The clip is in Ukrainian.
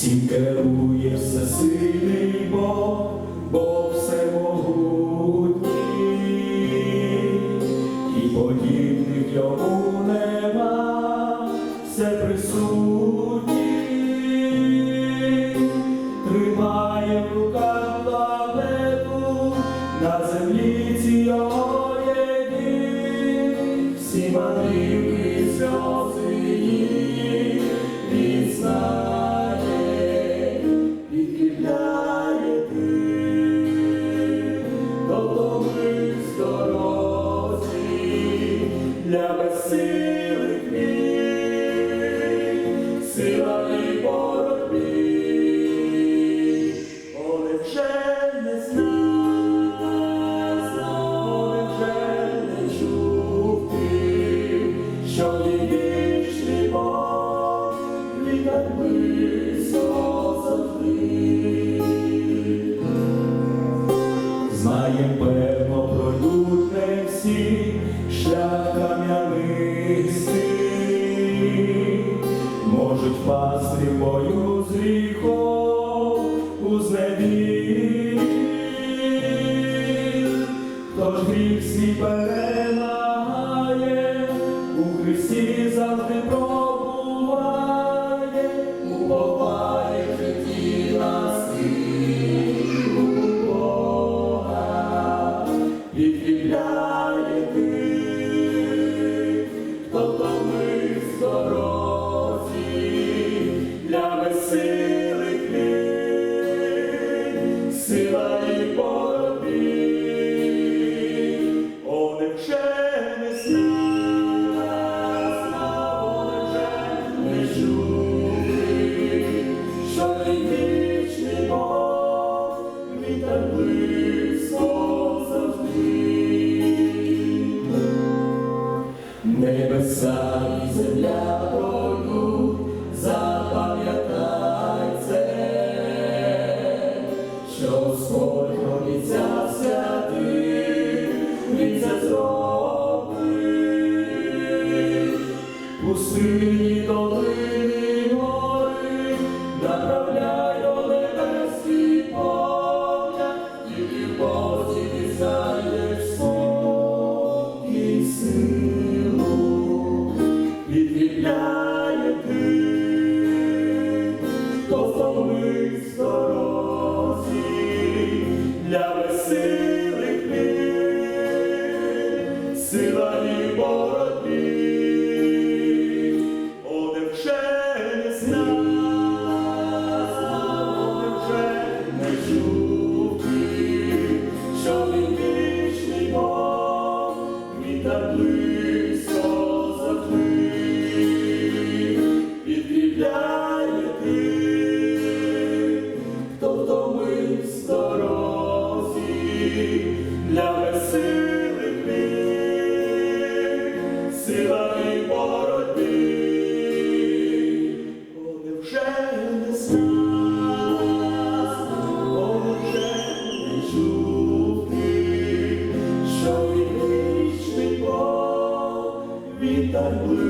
всім керує всесильний Бог, Бог всемогутній, і подібних йому нема, все присутній, тримає в руках планету, на землі ці його всі мандрівки для можуть мою з гріхом у. Сила і боротьбі. О, невже не знав, о, невже не чув, що він вічний Бог, він так близько завжди. Небеса і земля Пустині долини гори, направляй до небесні поля, тільки в Бозі ти знайдеш ти, хто втомився в для веселих днів, сила і боротьбі. Він так що